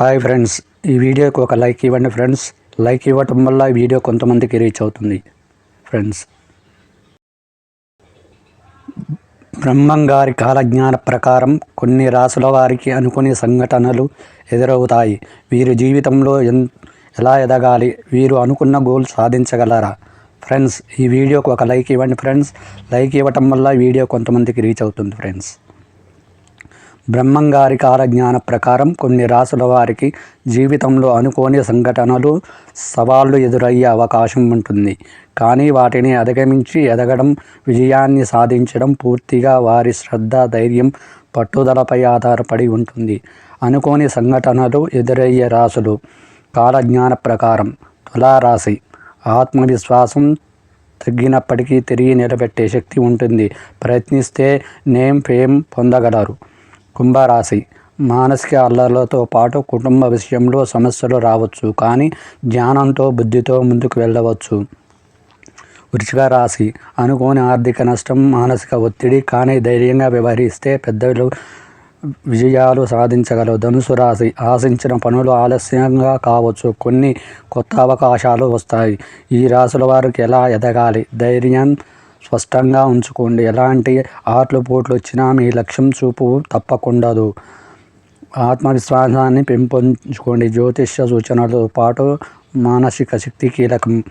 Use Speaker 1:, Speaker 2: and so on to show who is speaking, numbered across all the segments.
Speaker 1: Hi friends ఈ వీడియోకి ఒక లైక్ ఇవ్వండి ఫ్రెండ్స్. లైక్ ఇవ్వటం వల్ల ఈ వీడియో కొంతమందికి రీచ్ అవుతుంది. ఫ్రెండ్స్ బ్రహ్మం గారి కాలజ్ఞాన ప్రకారం కొన్ని రాసుల వారికి అనుకునే సంఘటనలు ఎదురవుతాయి. వీరి జీవితంలో ఎన్ ఎలా ఎదగాలి? వీరు అనుకున్న గోల్ సాధించగలరా? ఫ్రెండ్స్ ఈ వీడియోకి ఒక లైక్ ఇవ్వండి ఫ్రెండ్స్. లైక్ ఇవ్వటం వల్ల వీడియో కొంతమందికి రీచ్ అవుతుంది ఫ్రెండ్స్. బ్రహ్మంగారి కాలజ్ఞాన ప్రకారం కొన్ని రాసుల వారికి జీవితంలో అనుకోని సంఘటనలు సవాళ్ళు ఎదురయ్యే అవకాశం ఉంటుంది. కానీ వాటిని అధిగమించి ఎదగడం విజయాన్ని సాధించడం పూర్తిగా వారి శ్రద్ధ ధైర్యం పట్టుదలపై ఆధారపడి ఉంటుంది. అనుకోని సంఘటనలు ఎదురయ్యే రాసులు. కాలజ్ఞాన ప్రకారం తులారాశి. ఆత్మవిశ్వాసం తగ్గినప్పటికీ తిరిగి నిలబెట్టే శక్తి ఉంటుంది. ప్రయత్నిస్తే నేమ్ ఫేమ్ పొందగలరు. కుంభరాశి. మానసిక అల్లర్లతో పాటు కుటుంబ విషయంలో సమస్యలు రావచ్చు కానీ జ్ఞానంతో బుద్ధితో ముందుకు వెళ్ళవచ్చు. వృషిక రాశి. అనుకోని ఆర్థిక నష్టం మానసిక ఒత్తిడి కానీ ధైర్యంగా వ్యవహరిస్తే పెద్దలు విజయాలు సాధించగలవు ధనుసు రాశి. ఆశించిన పనులు ఆలస్యంగా కావచ్చు. కొన్ని కొత్త అవకాశాలు వస్తాయి. ఈ రాశుల వారికి ఎలా ఎదగాలి? ధైర్యం స్పష్టంగా ఉంచుకోండి. ఎలాంటి ఆటలు పోట్లు వచ్చినా మీ లక్ష్యం చూపు తప్పకుండదు. ఆత్మవిశ్వాసాన్ని పెంపొంచుకోండి జ్యోతిష్య సూచనలతో పాటు మానసిక శక్తి కీలకం.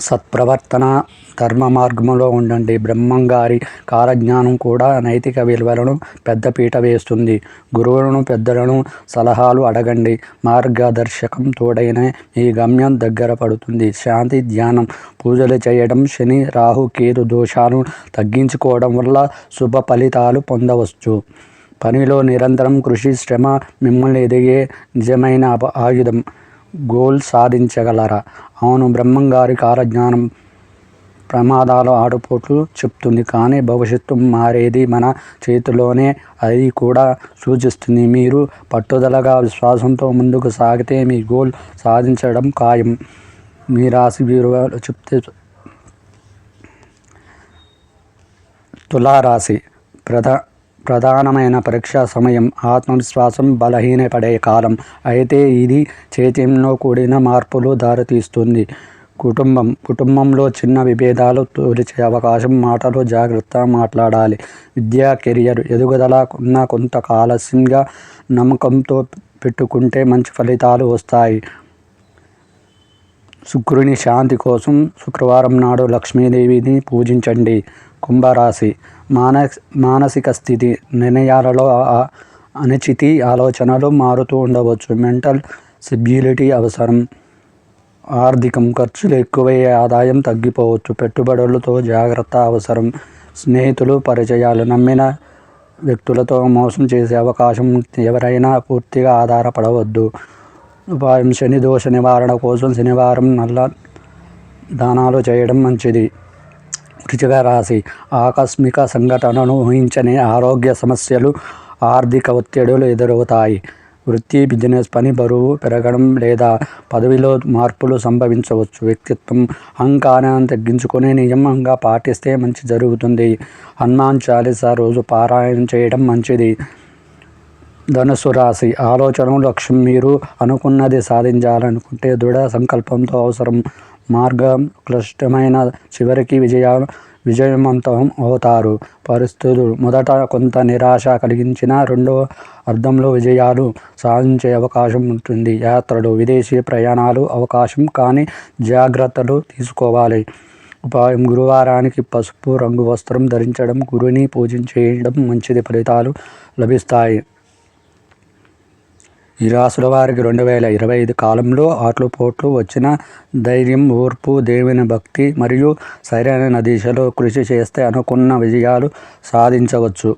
Speaker 1: సత్ప్రవర్తన ధర్మ మార్గంలో ఉండండి. బ్రహ్మంగారి కాలజ్ఞానం కూడా నైతిక విలువలను పెద్దపీట వేస్తుంది. గురువులను పెద్దలను సలహాలు అడగండి. మార్గదర్శకం తోడైన మీ గమ్యం దగ్గర పడుతుంది. శాంతి ధ్యానం పూజలు చేయడం శని రాహు కేతు దోషాలను తగ్గించుకోవడం వల్ల శుభ ఫలితాలు పొందవచ్చు. పనిలో నిరంతరం కృషి శ్రమ మిమ్మల్ని ఎదిగే నిజమైన ఆయుధం. గోల్ సాధించగలరా? అవును బ్రహ్మంగారి కాలజ్ఞానం ప్రమాదాలు ఆడుపోట్లు చెప్తుంది. కానీ భవిష్యత్తు మారేది మన చేతిలోనే అది కూడా సూచిస్తుంది. మీరు పట్టుదలగా విశ్వాసంతో ముందుకు సాగితే మీ గోల్ సాధించడం ఖాయం. మీ రాశి విలువలు చెప్తే తులారాశి ప్రధా ప్రధానమైన పరీక్షా సమయం. ఆత్మవిశ్వాసం బలహీనపడే కాలం. అయితే ఇది చైతన్యంలో కూడిన మార్పులు దారితీస్తుంది. కుటుంబం. కుటుంబంలో చిన్న విభేదాలు తొలిచే అవకాశం మాటలు జాగ్రత్త మాట్లాడాలి. విద్యా కెరియర్ ఎదుగుదల ఉన్న కొంత ఆలస్యంగా నమ్మకంతో పెట్టుకుంటే మంచి ఫలితాలు వస్తాయి. శుక్రుని శాంతి కోసం శుక్రవారం నాడు లక్ష్మీదేవిని పూజించండి. కుంభరాశి. మానస్ మానసిక స్థితి నిర్ణయాలలో అనిచితి ఆలోచనలు మారుతూ ఉండవచ్చు. మెంటల్ స్టెబిలిటీ అవసరం. ఆర్థికం ఖర్చులు ఎక్కువయ్యే ఆదాయం తగ్గిపోవచ్చు. పెట్టుబడులతో జాగ్రత్త అవసరం. స్నేహితులు పరిచయాలు నమ్మిన వ్యక్తులతో మోసం చేసే అవకాశం ఎవరైనా పూర్తిగా ఆధారపడవద్దు. ఉపాయం శని దోష నివారణ కోసం శనివారం నల్ల దానాలు చేయడం మంచిది. వృచిక రాశి ఆకస్మిక సంఘటనను ఊహించని ఆరోగ్య సమస్యలు ఆర్థిక ఒత్తిడులు ఎదురవుతాయి. వృత్తి బిజినెస్ పని బరువు పెరగడం లేదా పదవిలో మార్పులు సంభవించవచ్చు. వ్యక్తిత్వం అహంకారాన్ని తగ్గించుకునే నియమంగా పాటిస్తే మంచి జరుగుతుంది. హనుమాన్ చాలీసా రోజు పారాయణం చేయడం మంచిది. ధనుసు రాశి ఆలోచన లక్ష్యం మీరు అనుకున్నది సాధించాలనుకుంటే దృఢ సంకల్పంతో అవసరం. మార్గం క్లిష్టమైన చివరికి విజయ విజయవంతం అవుతారు. పరిస్థితులు మొదట కొంత నిరాశ కలిగించిన రెండో అర్థంలో విజయాలు సాధించే అవకాశం ఉంటుంది. యాత్రలు విదేశీ ప్రయాణాలు అవకాశం కానీ జాగ్రత్తలు తీసుకోవాలి. ఉపాయం గురువారానికి పసుపు రంగు వస్త్రం ధరించడం గురుని పూజించేయడం మంచిది. ఫలితాలు లభిస్తాయి. ఈ రాసుల వారికి రెండు వేల ఇరవై ఐదు కాలంలో ఆటలు పోట్లు వచ్చిన ధైర్యం ఓర్పు దేవుని భక్తి మరియు సరైన దిశలో కృషి చేస్తే అనుకున్న విజయాలు సాధించవచ్చు.